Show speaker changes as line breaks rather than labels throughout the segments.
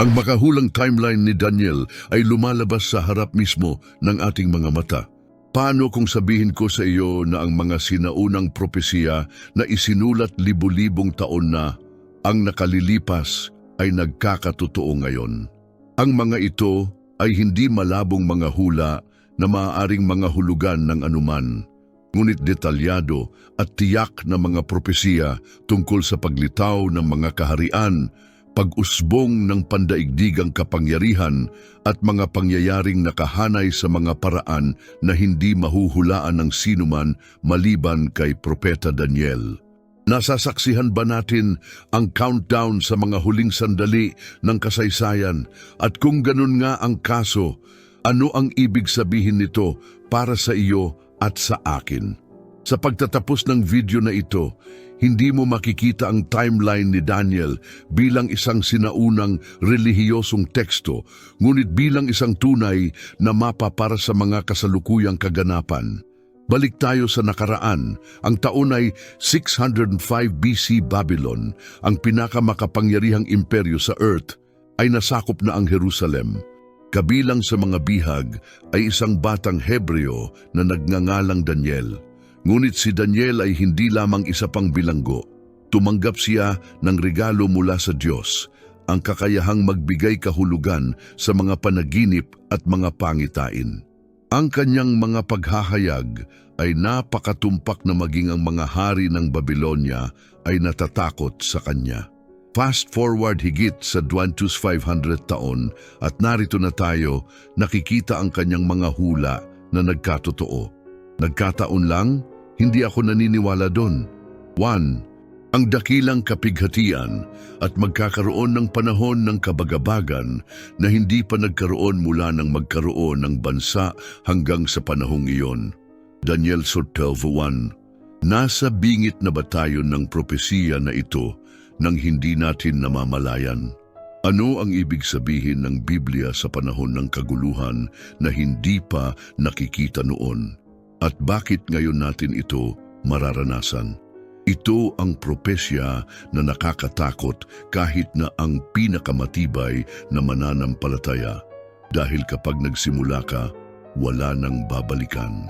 Ang makahulang timeline ni Daniel ay lumalabas sa harap mismo ng ating mga mata. Paano kung sabihin ko sa iyo na ang mga sinaunang propesiya na isinulat libu-libong taon na ang nakalilipas ay nagkakatotoo ngayon? Ang mga ito ay hindi malabong mga hula na maaaring mga hulugan ng anuman, ngunit detalyado at tiyak na mga propesiya tungkol sa paglitaw ng mga kaharian, pag-usbong ng pandaigdigang kapangyarihan at mga pangyayaring nakahanay sa mga paraan na hindi mahuhulaan ng sinuman maliban kay Propeta Daniel. Nasasaksihan ba natin ang countdown sa mga huling sandali ng kasaysayan? At kung ganun nga ang kaso, ano ang ibig sabihin nito para sa iyo at sa akin? Sa pagtatapos ng video na ito, hindi mo makikita ang timeline ni Daniel bilang isang sinaunang relihiyosong teksto, ngunit bilang isang tunay na mapa para sa mga kasalukuyang kaganapan. Balik tayo sa nakaraan. Ang taon ay 605 BC Babylon, ang pinakamakapangyarihang imperyo sa Earth, ay nasakop na ang Jerusalem. Kabilang sa mga bihag ay isang batang Hebreo na nagngangalang Daniel. Ngunit si Daniel ay hindi lamang isa pang bilanggo. Tumanggap siya ng regalo mula sa Diyos, ang kakayahang magbigay kahulugan sa mga panaginip at mga pangitain. Ang kanyang mga paghahayag ay napakatumpak na maging ang mga hari ng Babylonia ay natatakot sa kanya. Fast forward higit sa 2,500 taon at narito na tayo nakikita ang kanyang mga hula na nagkatotoo. Nagkataon lang, hindi ako naniniwala doon. One, ang dakilang kapighatian at magkakaroon ng panahon ng kabagabagan na hindi pa nagkaroon mula ng magkaroon ng bansa hanggang sa panahong iyon. Daniel 12.1 Nasa bingit na ba tayo ng propesiya na ito nang hindi natin namamalayan? Ano ang ibig sabihin ng Biblia sa panahon ng kaguluhan na hindi pa nakikita noon? At bakit ngayon natin ito mararanasan? Ito ang propesya na nakakatakot kahit na ang pinakamatibay na mananampalataya. Dahil kapag nagsimula ka, wala nang babalikan.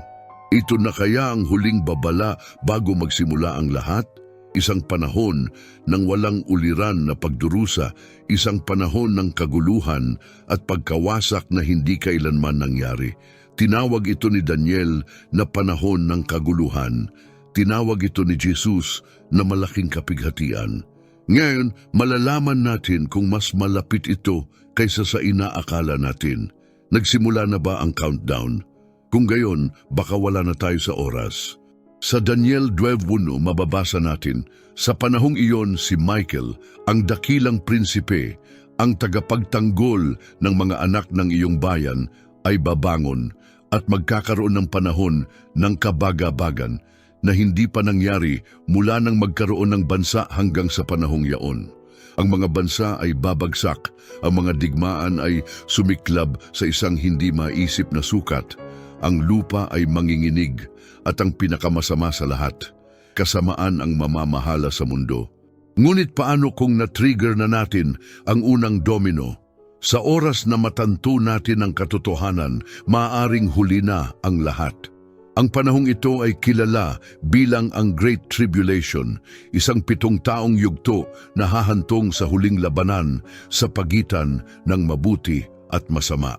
Ito na kaya ang huling babala bago magsimula ang lahat? Isang panahon ng walang uliran na pagdurusa, isang panahon ng kaguluhan at pagkawasak na hindi kailanman nangyari. Tinawag ito ni Daniel na panahon ng kaguluhan. Tinawag ito ni Jesus na malaking kapighatian. Ngayon, malalaman natin kung mas malapit ito kaysa sa inaakala natin. Nagsimula na ba ang countdown? Kung gayon, baka wala na tayo sa oras. Sa Daniel 12.1 mababasa natin, sa panahong iyon si Michael, ang dakilang prinsipe, ang tagapagtanggol ng mga anak ng iyong bayan, ay babangon at magkakaroon ng panahon ng kabagabagan na hindi pa nangyari mula nang magkaroon ng bansa hanggang sa panahong yaon. Ang mga bansa ay babagsak, ang mga digmaan ay sumiklab sa isang hindi maisip na sukat, ang lupa ay manginginig at ang pinakamasama sa lahat, kasamaan ang mamamahala sa mundo. Ngunit paano kung na-trigger na natin ang unang domino? Sa oras na matanto natin ang katotohanan, maaring huli na ang lahat. Ang panahong ito ay kilala bilang ang Great Tribulation, isang pitong taong yugto na hahantong sa huling labanan sa pagitan ng mabuti at masama.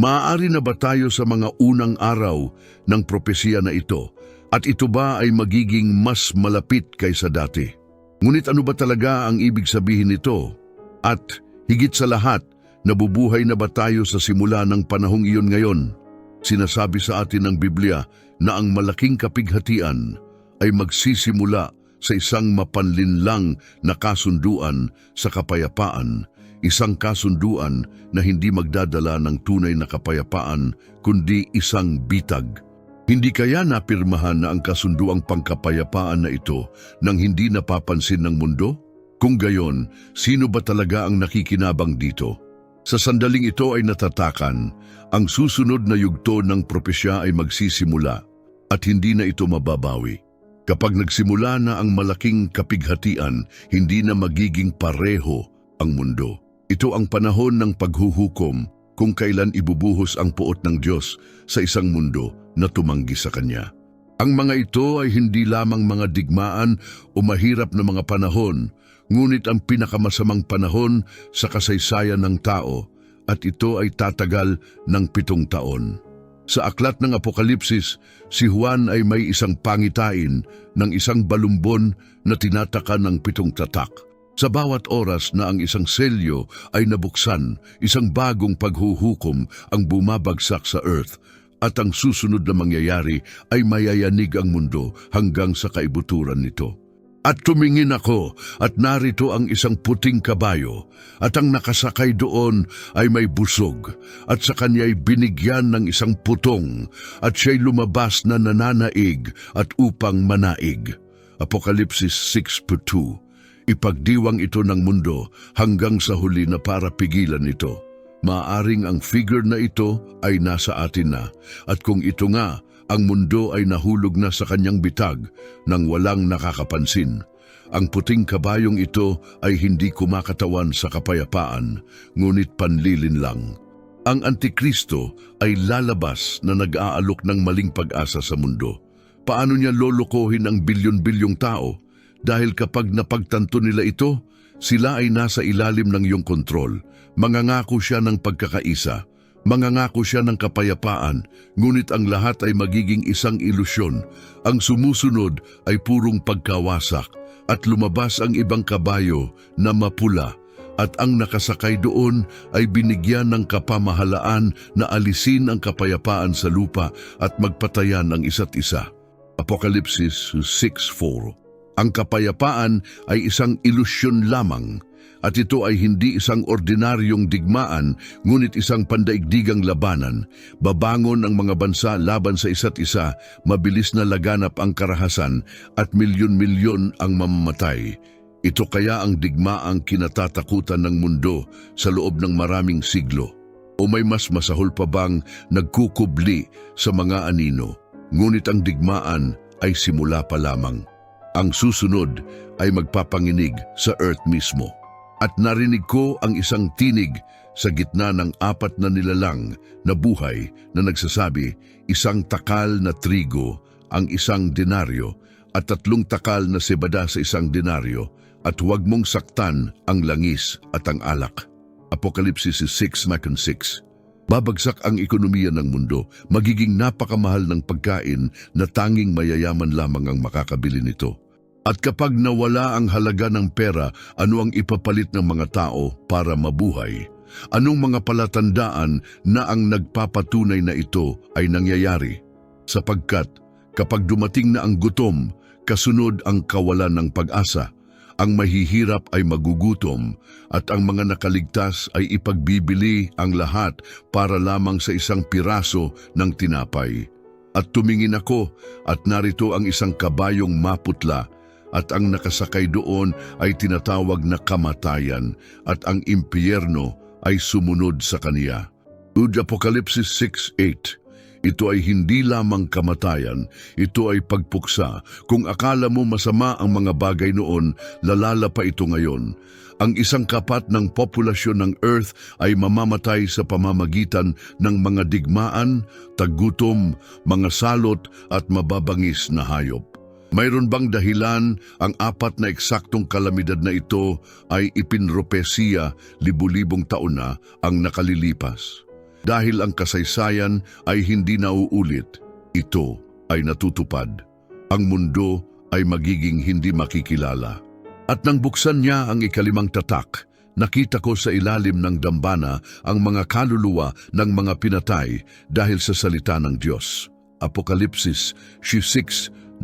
Maaari na ba tayo sa mga unang araw ng propesiya na ito at ito ba ay magiging mas malapit kaysa dati? Ngunit ano ba talaga ang ibig sabihin nito? At higit sa lahat, nabubuhay na ba tayo sa simula ng panahong iyon ngayon? Sinasabi sa atin ng Biblia na ang malaking kapighatian ay magsisimula sa isang mapanlinlang na kasunduan sa kapayapaan, isang kasunduan na hindi magdadala ng tunay na kapayapaan kundi isang bitag. Hindi kaya napirmahan na ang kasunduang pangkapayapaan na ito nang hindi napapansin ng mundo? Kung gayon, sino ba talaga ang nakikinabang dito? Sa sandaling ito ay natatakan, ang susunod na yugto ng propesya ay magsisimula at hindi na ito mababawi. Kapag nagsimula na ang malaking kapighatian, hindi na magiging pareho ang mundo. Ito ang panahon ng paghuhukom kung kailan ibubuhos ang puot ng Diyos sa isang mundo na tumanggi sa Kanya. Ang mga ito ay hindi lamang mga digmaan o mahirap na mga panahon, ngunit ang pinakamasamang panahon sa kasaysayan ng tao at ito ay tatagal ng pitong taon. Sa aklat ng Apokalipsis, si Juan ay may isang pangitain ng isang balumbon na tinataka ng pitong tatak. Sa bawat oras na ang isang selyo ay nabuksan, isang bagong paghuhukom ang bumabagsak sa earth at ang susunod na mangyayari ay mayayanig ang mundo hanggang sa kaibuturan nito. At tumingin ako at narito ang isang puting kabayo at ang nakasakay doon ay may busog at sa kanya'y binigyan ng isang putong at siya'y lumabas na nananaig at upang manaig. Apokalipsis 6.2 Ipagdiwang ito ng mundo hanggang sa huli na para pigilan ito. Maaring ang figure na ito ay nasa atin na at kung ito nga ang mundo ay nahulog na sa kanyang bitag nang walang nakakapansin. Ang puting kabayong ito ay hindi kumakatawan sa kapayapaan, ngunit panlilin lang. Ang Antikristo ay lalabas na nag-aalok ng maling pag-asa sa mundo. Paano niya lolokohin ang bilyon-bilyong tao? Dahil kapag napagtanto nila ito, sila ay nasa ilalim ng iyong kontrol. Mangangako siya ng pagkakaisa. Mangangako siya ng kapayapaan, ngunit ang lahat ay magiging isang ilusyon. Ang sumusunod ay purong pagkawasak at lumabas ang ibang kabayo na mapula at ang nakasakay doon ay binigyan ng kapamahalaan na alisin ang kapayapaan sa lupa at magpatayan ang isa't isa. Apokalipsis 6.4 Ang kapayapaan ay isang ilusyon lamang at ito ay hindi isang ordinaryong digmaan, ngunit isang pandaigdigang labanan. Babangon ang mga bansa laban sa isa't isa, mabilis na laganap ang karahasan at milyon-milyon ang mamamatay. Ito kaya ang digmaang kinatatakutan ng mundo sa loob ng maraming siglo. O may mas masahol pa bang nagkukubli sa mga anino, ngunit ang digmaan ay simula pa lamang. Ang susunod ay magpapanginig sa earth mismo. At narinig ko ang isang tinig sa gitna ng apat na nilalang na buhay na nagsasabi, isang takal na trigo ang isang denaryo at tatlong takal na sebada sa isang denaryo at huwag mong saktan ang langis at ang alak. Apokalipsis 6, 6 Babagsak ang ekonomiya ng mundo, magiging napakamahal ng pagkain na tanging mayayaman lamang ang makakabili nito. At kapag nawala ang halaga ng pera, ano ang ipapalit ng mga tao para mabuhay? Anong mga palatandaan na ang nagpapatunay na ito ay nangyayari? Sapagkat kapag dumating na ang gutom, kasunod ang kawalan ng pag-asa, ang mahihirap ay magugutom at ang mga nakaligtas ay ipagbibili ang lahat para lamang sa isang piraso ng tinapay. At tumingin ako at narito ang isang kabayong maputla at ang nakasakay doon ay tinatawag na kamatayan at ang impyerno ay sumunod sa kaniya. Ud Apokalipsis 6.8 ito ay hindi lamang kamatayan, ito ay pagpuksa. Kung akala mo masama ang mga bagay noon, lalala pa ito ngayon. Ang isang kapat ng populasyon ng Earth ay mamamatay sa pamamagitan ng mga digmaan, tagutom, mga salot at mababangis na hayop. Mayroon bang dahilan ang apat na eksaktong kalamidad na ito ay ipinropesiya libu-libong taon na ang nakalilipas? Dahil ang kasaysayan ay hindi nauulit, ito ay natutupad. Ang mundo ay magiging hindi makikilala. At nang buksan niya ang ikalimang tatak, nakita ko sa ilalim ng dambana ang mga kaluluwa ng mga pinatay dahil sa salita ng Diyos. Apokalipsis 6.9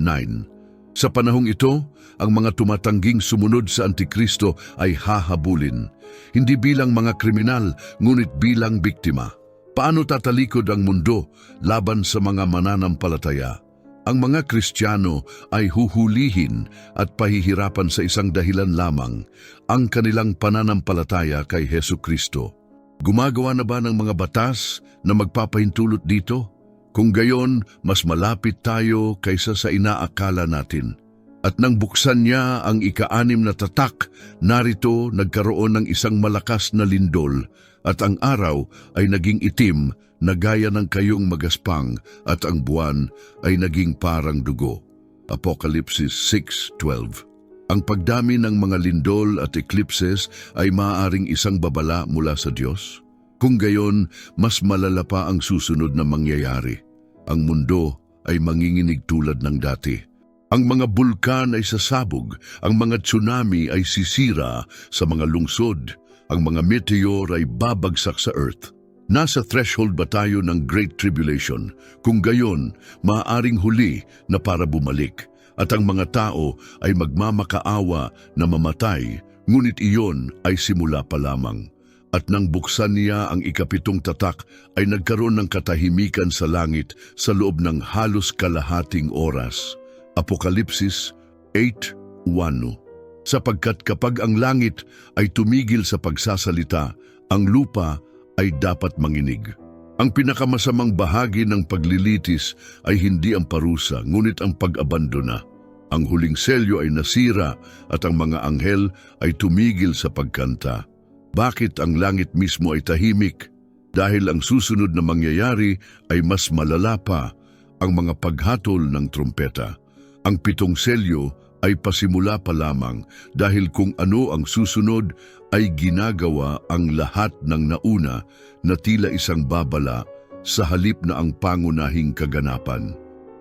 Sa panahong ito, ang mga tumatangging sumunod sa Antikristo ay hahabulin, hindi bilang mga kriminal, ngunit bilang biktima. Paano tatalikod ang mundo laban sa mga mananampalataya? Ang mga Kristiyano ay huhulihin at pahihirapan sa isang dahilan lamang, ang kanilang pananampalataya kay Heso Kristo. Gumagawa na ba ng mga batas na magpapahintulot dito? Kung gayon, mas malapit tayo kaysa sa inaakala natin. At nang buksan niya ang ikaanim na tatak, narito nagkaroon ng isang malakas na lindol at ang araw ay naging itim na gaya ng kayong magaspang at ang buwan ay naging parang dugo. Apokalipsis 6.12 Ang pagdami ng mga lindol at eclipses ay maaaring isang babala mula sa Diyos. Kung gayon, mas malala pa ang susunod na mangyayari. Ang mundo ay manginginig tulad ng dati. Ang mga bulkan ay sasabog, ang mga tsunami ay sisira sa mga lungsod, ang mga meteor ay babagsak sa Earth. Nasa threshold ba tayo ng Great Tribulation? Kung gayon, maaaring huli na para bumalik at ang mga tao ay magmamakaawa na mamatay, ngunit iyon ay simula pa lamang. At nang buksan niya ang ikapitong tatak ay nagkaroon ng katahimikan sa langit sa loob ng halos kalahating oras. Apokalipsis 8.1 Sapagkat kapag ang langit ay tumigil sa pagsasalita, ang lupa ay dapat manginig. Ang pinakamasamang bahagi ng paglilitis ay hindi ang parusa, ngunit ang pag-abandona. Ang huling selyo ay nasira at ang mga anghel ay tumigil sa pagkanta. Bakit ang langit mismo ay tahimik? Dahil ang susunod na mangyayari ay mas malala pa ang mga paghatol ng trumpeta. Ang pitong selyo ay pasimula pa lamang dahil kung ano ang susunod ay ginagawa ang lahat ng nauna na tila isang babala sa halip na ang pangunahing kaganapan.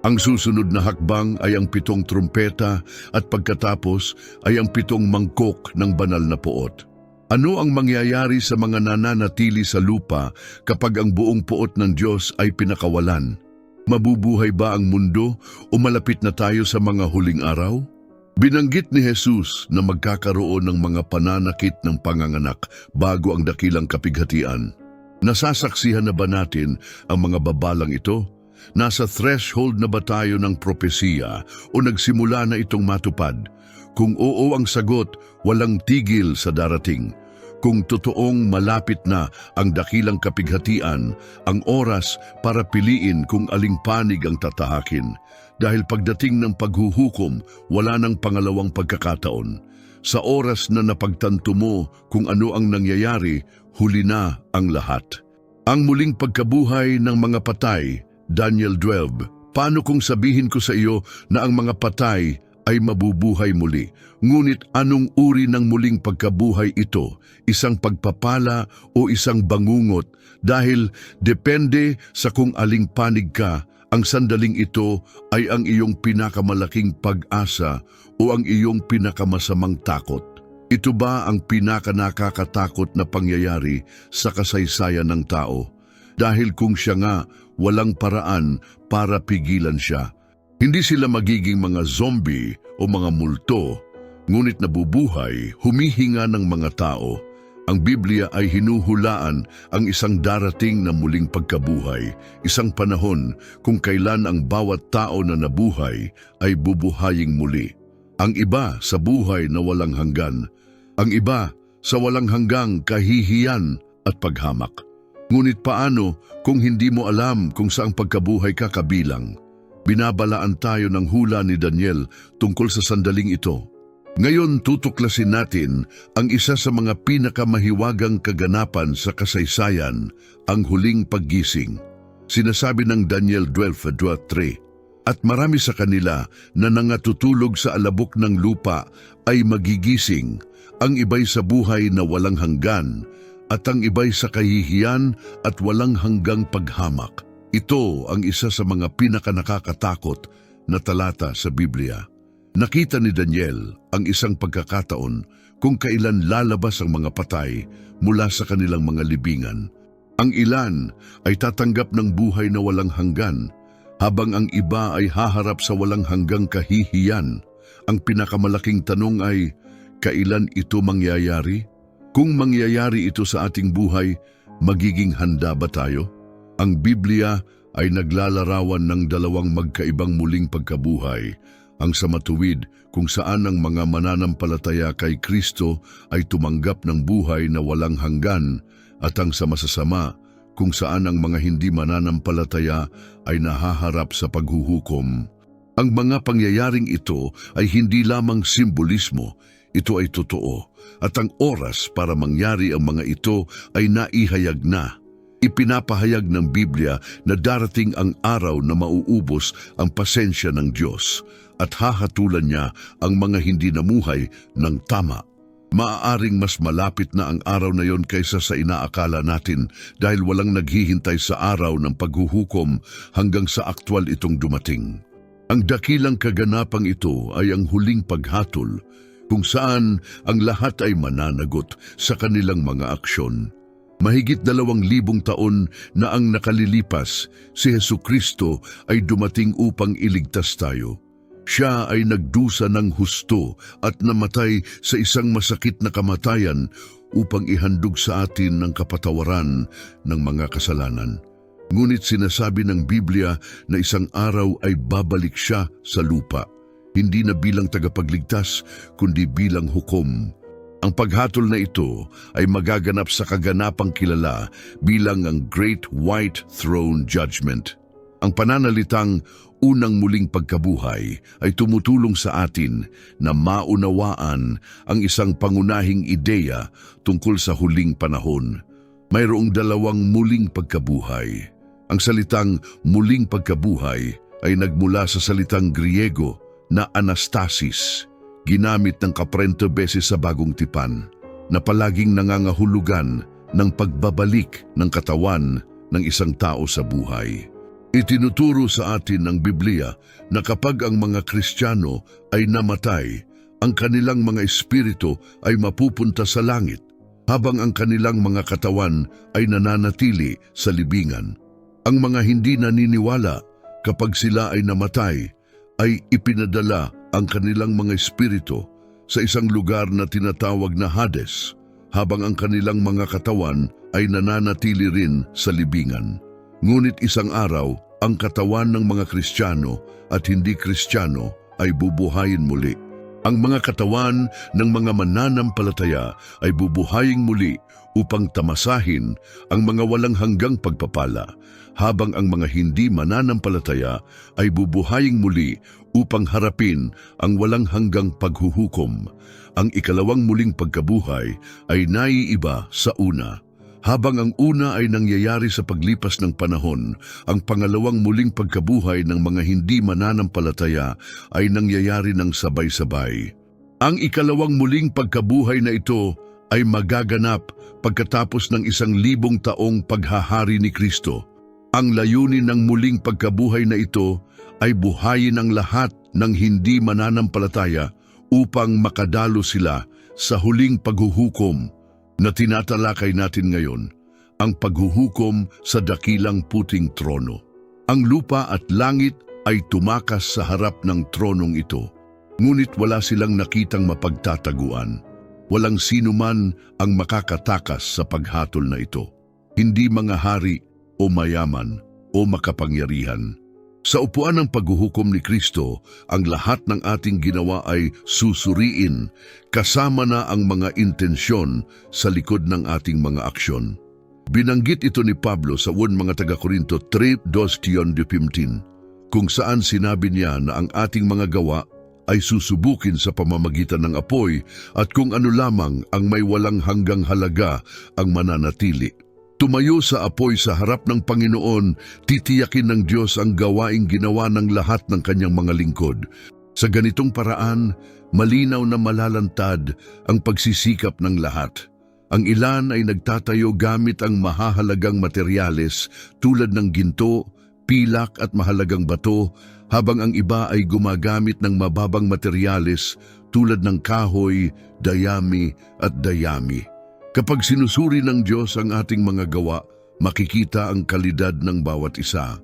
Ang susunod na hakbang ay ang pitong trumpeta at pagkatapos ay ang pitong mangkok ng banal na poot. Ano ang mangyayari sa mga nananatili sa lupa kapag ang buong poot ng Diyos ay pinakawalan? Mabubuhay ba ang mundo o malapit na tayo sa mga huling araw? Binanggit ni Jesus na magkakaroon ng mga pananakit ng panganganak bago ang dakilang kapighatian. Nasasaksihan na ba natin ang mga babalang ito? Nasa threshold na ba tayo ng propesiya o nagsimula na itong matupad? Kung oo ang sagot, walang tigil sa darating. Kung totoong malapit na ang dakilang kapighatian, ang oras para piliin kung aling panig ang tatahakin. Dahil pagdating ng paghuhukom, wala nang pangalawang pagkakataon. Sa oras na napagtanto mo kung ano ang nangyayari, huli na ang lahat. Ang muling pagkabuhay ng mga patay, Daniel 12, paano kung sabihin ko sa iyo na ang mga patay ay mabubuhay muli. Ngunit anong uri ng muling pagkabuhay ito? Isang pagpapala o isang bangungot? Dahil depende sa kung aling panig ka, ang sandaling ito ay ang iyong pinakamalaking pag-asa o ang iyong pinakamasamang takot. Ito ba ang pinakanakakatakot na pangyayari sa kasaysayan ng tao? Dahil kung siya nga, walang paraan para pigilan siya. Hindi sila magiging mga zombie o mga multo, ngunit nabubuhay, humihinga ng mga tao. Ang Biblia ay hinuhulaan ang isang darating na muling pagkabuhay, isang panahon kung kailan ang bawat tao na nabuhay ay bubuhaying muli. Ang iba sa buhay na walang hanggan, ang iba sa walang hanggang kahihiyan at paghamak. Ngunit paano kung hindi mo alam kung saang pagkabuhay ka kabilang? Binabalaan tayo ng hula ni Daniel tungkol sa sandaling ito. Ngayon tutuklasin natin ang isa sa mga pinakamahiwagang kaganapan sa kasaysayan, ang huling paggising. Sinasabi ng Daniel 12.3, At marami sa kanila na nangatutulog sa alabok ng lupa ay magigising, ang iba'y sa buhay na walang hanggan, at ang iba'y sa kahihiyan at walang hanggang paghamak. Ito ang isa sa mga pinakanakakatakot na talata sa Biblia. Nakita ni Daniel ang isang pagkakataon kung kailan lalabas ang mga patay mula sa kanilang mga libingan. Ang ilan ay tatanggap ng buhay na walang hanggan, habang ang iba ay haharap sa walang hanggang kahihiyan. Ang pinakamalaking tanong ay, kailan ito mangyayari? Kung mangyayari ito sa ating buhay, magiging handa ba tayo? Ang Biblia ay naglalarawan ng dalawang magkaibang muling pagkabuhay, ang sa matuwid kung saan ang mga mananampalataya kay Kristo ay tumanggap ng buhay na walang hanggan at ang sa masasama kung saan ang mga hindi mananampalataya ay nahaharap sa paghuhukom. Ang mga pangyayaring ito ay hindi lamang simbolismo, ito ay totoo. At ang oras para mangyari ang mga ito ay naihayag na. Ipinapahayag ng Biblia na darating ang araw na mauubos ang pasensya ng Diyos at hahatulan niya ang mga hindi namuhay ng tama. Maaaring mas malapit na ang araw na yon kaysa sa inaakala natin dahil walang naghihintay sa araw ng paghuhukom hanggang sa aktwal itong dumating. Ang dakilang kaganapang ito ay ang huling paghatol kung saan ang lahat ay mananagot sa kanilang mga aksyon. Mahigit dalawang libong taon na ang nakalilipas, si Heso Kristo ay dumating upang iligtas tayo. Siya ay nagdusa ng husto at namatay sa isang masakit na kamatayan upang ihandog sa atin ng kapatawaran ng mga kasalanan. Ngunit sinasabi ng Biblia na isang araw ay babalik siya sa lupa, hindi na bilang tagapagligtas kundi bilang hukom. Ang paghatol na ito ay magaganap sa kaganapang kilala bilang ang Great White Throne Judgment. Ang pananalitang unang muling pagkabuhay ay tumutulong sa atin na maunawaan ang isang pangunahing ideya tungkol sa huling panahon. Mayroong dalawang muling pagkabuhay. Ang salitang muling pagkabuhay ay nagmula sa salitang Griego na anastasis, ginamit ng kaprento beses sa bagong tipan, na palaging nangangahulugan ng pagbabalik ng katawan ng isang tao sa buhay. Itinuturo sa atin ng Biblia na kapag ang mga Kristiyano ay namatay, ang kanilang mga espiritu ay mapupunta sa langit, habang ang kanilang mga katawan ay nananatili sa libingan. Ang mga hindi naniniwala kapag sila ay namatay, ay ipinadala ang kanilang mga espiritu sa isang lugar na tinatawag na Hades, habang ang kanilang mga katawan ay nananatili rin sa libingan. Ngunit isang araw, ang katawan ng mga Kristiyano at hindi Kristiyano ay bubuhayin muli. Ang mga katawan ng mga mananampalataya ay bubuhayin muli upang tamasahin ang mga walang hanggang pagpapala, habang ang mga hindi mananampalataya ay bubuhayin muli upang harapin ang walang hanggang paghuhukom. Ang ikalawang muling pagkabuhay ay naiiba sa una. Habang ang una ay nangyayari sa paglipas ng panahon, ang pangalawang muling pagkabuhay ng mga hindi mananampalataya ay nangyayari ng sabay-sabay. Ang ikalawang muling pagkabuhay na ito ay magaganap pagkatapos ng isang libong taong paghahari ni Kristo. Ang layunin ng muling pagkabuhay na ito ay buhayin ang lahat ng hindi mananampalataya upang makadalo sila sa huling paghuhukom na tinatalakay natin ngayon, ang paghuhukom sa dakilang puting trono. Ang lupa at langit ay tumakas sa harap ng tronong ito, ngunit wala silang nakitang mapagtataguan. Walang sino man ang makakatakas sa paghatol na ito. Hindi mga hari o mayaman o makapangyarihan. Sa upuan ng paghuhukom ni Kristo, ang lahat ng ating ginawa ay susuriin, kasama na ang mga intensyon sa likod ng ating mga aksyon. Binanggit ito ni Pablo sa 1 mga taga-Korinto 3.2.15, kung saan sinabi niya na ang ating mga gawa ay susubukin sa pamamagitan ng apoy at kung ano lamang ang may walang hanggang halaga ang mananatili. Tumayo sa apoy sa harap ng Panginoon, titiyakin ng Diyos ang gawaing ginawa ng lahat ng kanyang mga lingkod. Sa ganitong paraan, malinaw na malalantad ang pagsisikap ng lahat. Ang ilan ay nagtatayo gamit ang mahahalagang materyales tulad ng ginto, pilak at mahalagang bato, habang ang iba ay gumagamit ng mababang materyales tulad ng kahoy, dayami at dayami. Kapag sinusuri ng Diyos ang ating mga gawa, makikita ang kalidad ng bawat isa.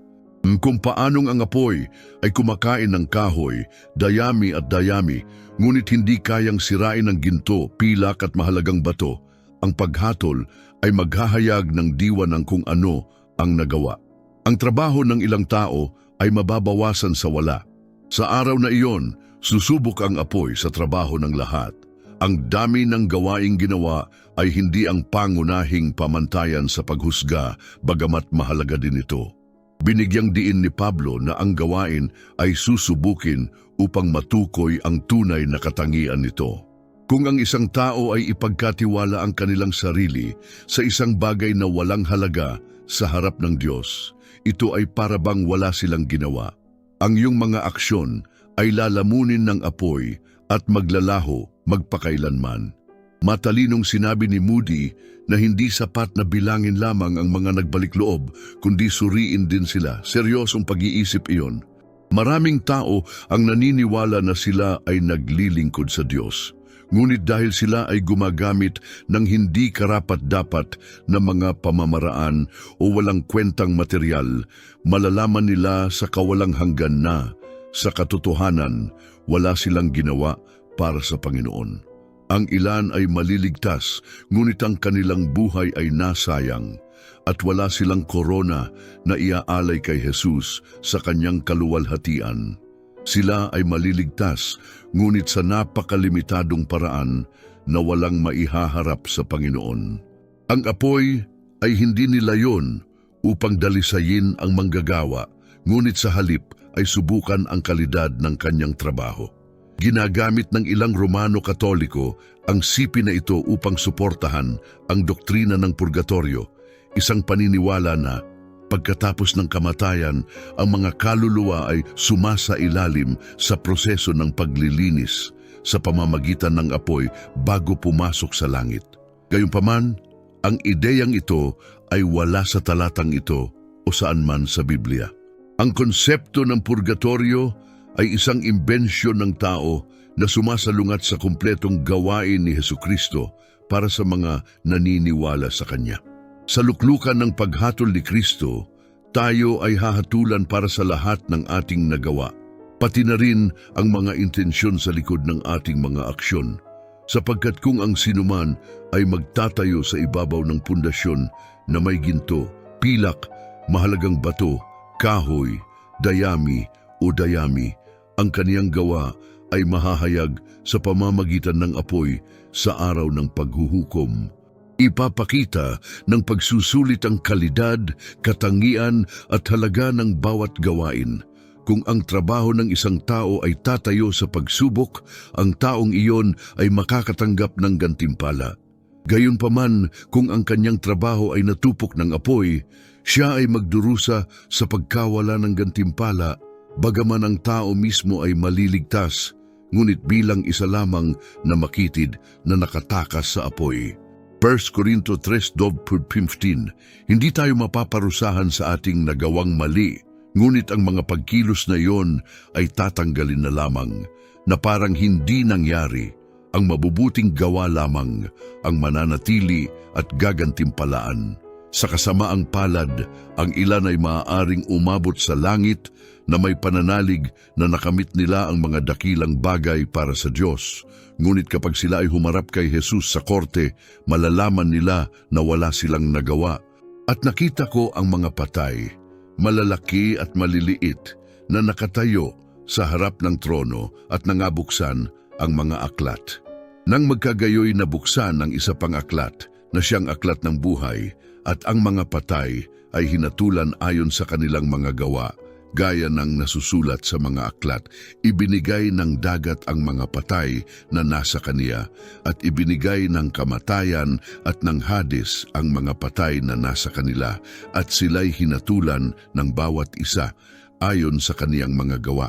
Kung paanong ang apoy ay kumakain ng kahoy, dayami at dayami, ngunit hindi kayang sirain ng ginto, pilak at mahalagang bato, ang paghatol ay maghahayag ng diwa ng kung ano ang nagawa. Ang trabaho ng ilang tao ay mababawasan sa wala. Sa araw na iyon, susubok ang apoy sa trabaho ng lahat. Ang dami ng gawaing ginawa ay hindi ang pangunahing pamantayan sa paghusga, bagamat mahalaga din ito. Binigyang diin ni Pablo na ang gawain ay susubukin upang matukoy ang tunay na katangian nito. Kung ang isang tao ay ipagkatiwala ang kanilang sarili sa isang bagay na walang halaga sa harap ng Diyos, ito ay parabang wala silang ginawa. Ang iyong mga aksyon ay lalamunin ng apoy at maglalaho magpakailanman. Matalinong sinabi ni Moody na hindi sapat na bilangin lamang ang mga nagbalik loob, kundi suriin din sila. Seryosong pag-iisip iyon. Maraming tao ang naniniwala na sila ay naglilingkod sa Diyos. Ngunit dahil sila ay gumagamit ng hindi karapat-dapat na mga pamamaraan o walang kwentang material, malalaman nila sa kawalang hanggan na, sa katotohanan, wala silang ginawa para sa Panginoon. Ang ilan ay maliligtas, ngunit ang kanilang buhay ay nasayang at wala silang korona na iaalay kay Jesus sa kanyang kaluwalhatian. Sila ay maliligtas, ngunit sa napakalimitadong paraan na walang maihaharap sa Panginoon. Ang apoy ay hindi nilayon upang dalisayin ang manggagawa, ngunit sa halip ay subukan ang kalidad ng kanyang trabaho. Ginagamit ng ilang Romano Katoliko ang sipi na ito upang suportahan ang doktrina ng purgatorio, isang paniniwala na pagkatapos ng kamatayan, ang mga kaluluwa ay sumasa ilalim sa proseso ng paglilinis sa pamamagitan ng apoy bago pumasok sa langit. Gayunpaman, ang ideyang ito ay wala sa talatang ito o saan man sa Biblia. Ang konsepto ng purgatorio ay isang imbensyon ng tao na sumasalungat sa kumpletong gawain ni Heso Kristo para sa mga naniniwala sa Kanya. Sa luklukan ng paghatol ni Kristo, tayo ay hahatulan para sa lahat ng ating nagawa, pati na rin ang mga intensyon sa likod ng ating mga aksyon. Sapagkat kung ang sinuman ay magtatayo sa ibabaw ng pundasyon na may ginto, pilak, mahalagang bato, kahoy, dayami o dayami, ang kaniyang gawa ay mahahayag sa pamamagitan ng apoy sa araw ng paghuhukom. Ipapakita ng pagsusulit ang kalidad, katangian at halaga ng bawat gawain. Kung ang trabaho ng isang tao ay tatayo sa pagsubok, ang taong iyon ay makakatanggap ng gantimpala. Gayunpaman, kung ang kanyang trabaho ay natupok ng apoy, siya ay magdurusa sa pagkawala ng gantimpala, bagaman ang tao mismo ay maliligtas, ngunit bilang isa lamang na makitid na nakatakas sa apoy. 1 Corinto 3.15 Hindi tayo mapaparusahan sa ating nagawang mali, ngunit ang mga pagkilos na iyon ay tatanggalin na lamang, na parang hindi nangyari, ang mabubuting gawa lamang ang mananatili at gagantimpalaan. Sa kasamaang palad, ang ilan ay maaaring umabot sa langit na may pananalig na nakamit nila ang mga dakilang bagay para sa Diyos. Ngunit kapag sila ay humarap kay Jesus sa korte, malalaman nila na wala silang nagawa. At nakita ko ang mga patay, malalaki at maliliit, na nakatayo sa harap ng trono at nangabuksan ang mga aklat. Nang magkagayoy nabuksan ang isa pang aklat na siyang aklat ng buhay at ang mga patay ay hinatulan ayon sa kanilang mga gawa, gaya ng nasusulat sa mga aklat, ibinigay ng dagat ang mga patay na nasa kaniya at ibinigay ng kamatayan at ng hadis ang mga patay na nasa kanila at sila'y hinatulan ng bawat isa ayon sa kaniyang mga gawa.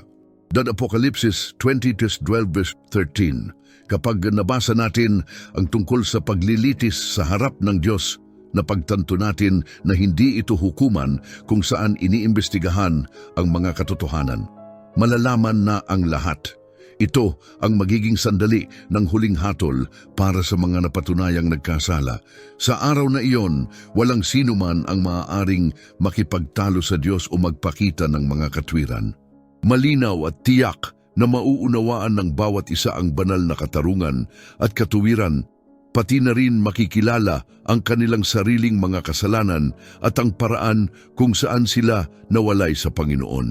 Dan Apokalipsis 20-12-13 Kapag nabasa natin ang tungkol sa paglilitis sa harap ng Diyos, napagtanto natin na hindi ito hukuman kung saan iniimbestigahan ang mga katotohanan. Malalaman na ang lahat. Ito ang magiging sandali ng huling hatol para sa mga napatunayang nagkasala. Sa araw na iyon, walang sino man ang maaaring makipagtalo sa Diyos o magpakita ng mga katwiran. Malinaw at tiyak na mauunawaan ng bawat isa ang banal na katarungan at katuwiran, pati na rin makikilala ang kanilang sariling mga kasalanan at ang paraan kung saan sila nawalay sa Panginoon.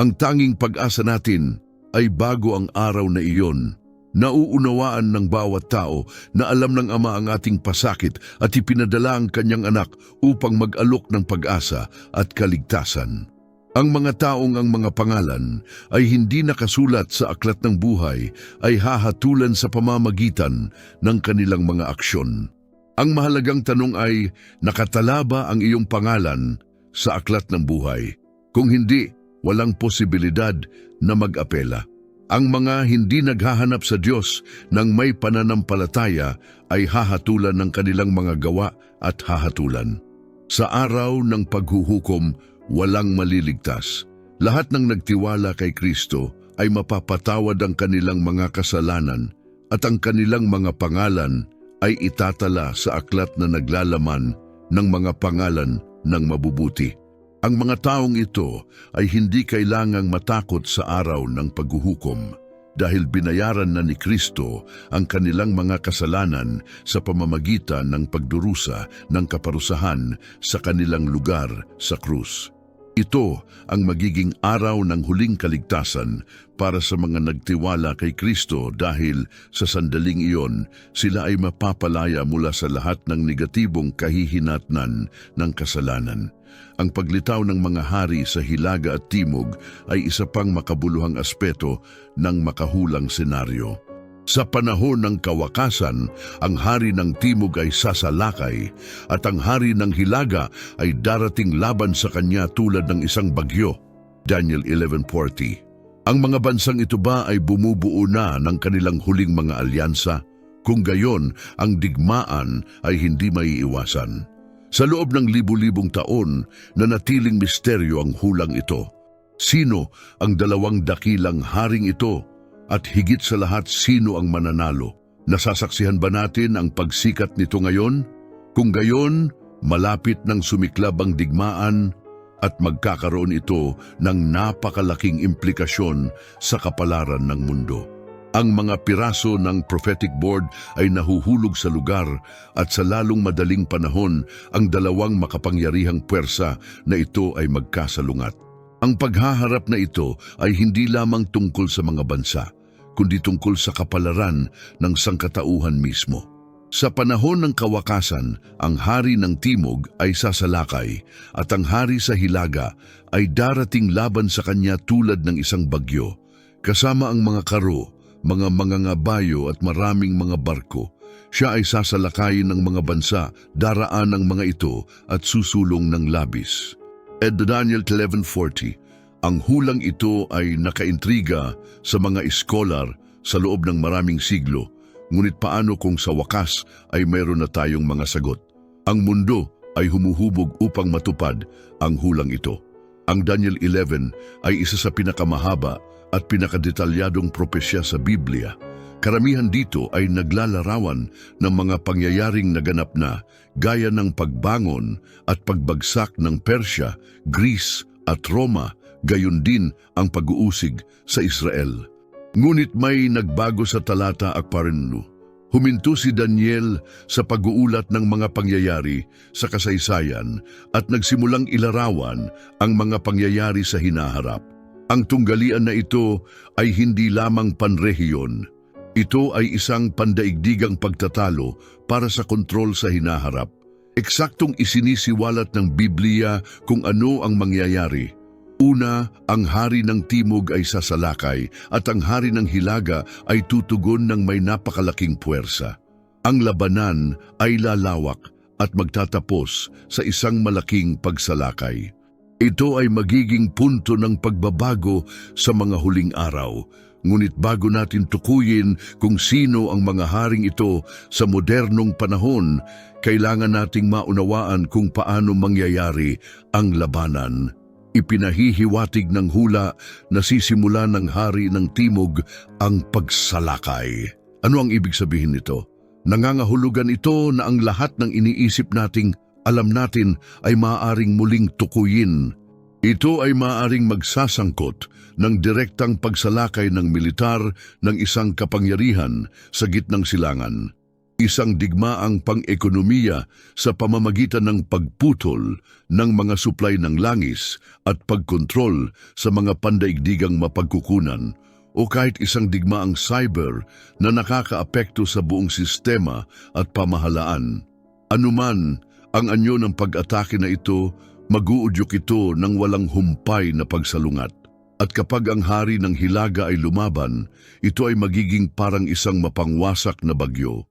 Ang tanging pag-asa natin ay bago ang araw na iyon, Nauunawaan ng bawat tao na alam ng Ama ang ating pasakit at ipinadala ang kanyang anak upang mag-alok ng pag-asa at kaligtasan. Ang mga taong ang mga pangalan ay hindi nakasulat sa aklat ng buhay ay hahatulan sa pamamagitan ng kanilang mga aksyon. Ang mahalagang tanong ay, nakatala ba ang iyong pangalan sa aklat ng buhay? Kung hindi, walang posibilidad na mag-apela. Ang mga hindi naghahanap sa Diyos ng may pananampalataya ay hahatulan ng kanilang mga gawa at hahatulan. Sa araw ng paghuhukom, walang maliligtas. Lahat ng nagtiwala kay Kristo ay mapapatawad ang kanilang mga kasalanan at ang kanilang mga pangalan ay itatala sa aklat na naglalaman ng mga pangalan ng mabubuti. Ang mga taong ito ay hindi kailangang matakot sa araw ng paghuhukom dahil binayaran na ni Kristo ang kanilang mga kasalanan sa pamamagitan ng pagdurusa ng kaparusahan sa kanilang lugar sa krus. Ito ang magiging araw ng huling kaligtasan para sa mga nagtiwala kay Kristo dahil sa sandaling iyon sila ay mapapalaya mula sa lahat ng negatibong kahihinatnan ng kasalanan. Ang paglitaw ng mga hari sa Hilaga at Timog ay isa pang makabuluhang aspeto ng makahulang senaryo. Sa panahon ng kawakasan, ang hari ng Timog ay sasalakay at ang hari ng Hilaga ay darating laban sa kanya tulad ng isang bagyo. Daniel 11.40 Ang mga bansang ito ba ay bumubuo na ng kanilang huling mga alyansa? Kung gayon, ang digmaan ay hindi maiiwasan. Sa loob ng libu-libong taon, nanatiling misteryo ang hulang ito. Sino ang dalawang dakilang haring ito? At higit sa lahat, sino ang mananalo? Nasasaksihan ba natin ang pagsikat nito ngayon? Kung gayon, malapit ng sumiklab ang digmaan at magkakaroon ito ng napakalaking implikasyon sa kapalaran ng mundo. Ang mga piraso ng prophetic board ay nahuhulog sa lugar at sa lalong madaling panahon ang dalawang makapangyarihang puwersa na ito ay magkasalungat. Ang paghaharap na ito ay hindi lamang tungkol sa mga bansa, kundi tungkol sa kapalaran ng sangkatauhan mismo. Sa panahon ng kawakasan, ang hari ng timog ay sasalakay at ang hari sa hilaga ay darating laban sa kanya tulad ng isang bagyo, kasama ang mga karo, mga mangangabayo at maraming mga barko. Siya ay sasalakayin ng mga bansa, daraan ng mga ito at susulong ng labis. Ed Daniel 11.40 Ang hulang ito ay nakaintriga sa mga iskolar sa loob ng maraming siglo, ngunit paano kung sa wakas ay mayroon na tayong mga sagot? Ang mundo ay humuhubog upang matupad ang hulang ito. Ang Daniel 11 ay isa sa pinakamahaba at pinakadetalyadong propesya sa Biblia. Karamihan dito ay naglalarawan ng mga pangyayaring naganap na gaya ng pagbangon at pagbagsak ng Persya, Greece at Roma, gayon din ang pag-uusig sa Israel. Ngunit may nagbago sa talata akparenu. Huminto si Daniel sa pag-uulat ng mga pangyayari sa kasaysayan at nagsimulang ilarawan ang mga pangyayari sa hinaharap. Ang tunggalian na ito ay hindi lamang panrehiyon. Ito ay isang pandaigdigang pagtatalo para sa kontrol sa hinaharap. Eksaktong isinisiwalat ng Biblia kung ano ang mangyayari. Una, ang hari ng timog ay sasalakay at ang hari ng hilaga ay tutugon ng may napakalaking puwersa. Ang labanan ay lalawak at magtatapos sa isang malaking pagsalakay. Ito ay magiging punto ng pagbabago sa mga huling araw. Ngunit bago natin tukuyin kung sino ang mga haring ito sa modernong panahon, kailangan nating maunawaan kung paano mangyayari ang labanan. Ipinahihiwatig ng hula na sisimula ng hari ng timog ang pagsalakay. Ano ang ibig sabihin nito? Nangangahulugan ito na ang lahat ng iniisip nating alam natin ay maaaring muling tukuyin. Ito ay maaaring magsasangkot ng direktang pagsalakay ng militar ng isang kapangyarihan sa gitnang silangan isang digmaang pang-ekonomiya sa pamamagitan ng pagputol ng mga supply ng langis at pagkontrol sa mga pandaigdigang mapagkukunan o kahit isang digmaang cyber na nakakaapekto sa buong sistema at pamahalaan. Anuman ang anyo ng pag-atake na ito, mag-uudyok ito ng walang humpay na pagsalungat. At kapag ang hari ng hilaga ay lumaban, ito ay magiging parang isang mapangwasak na bagyo.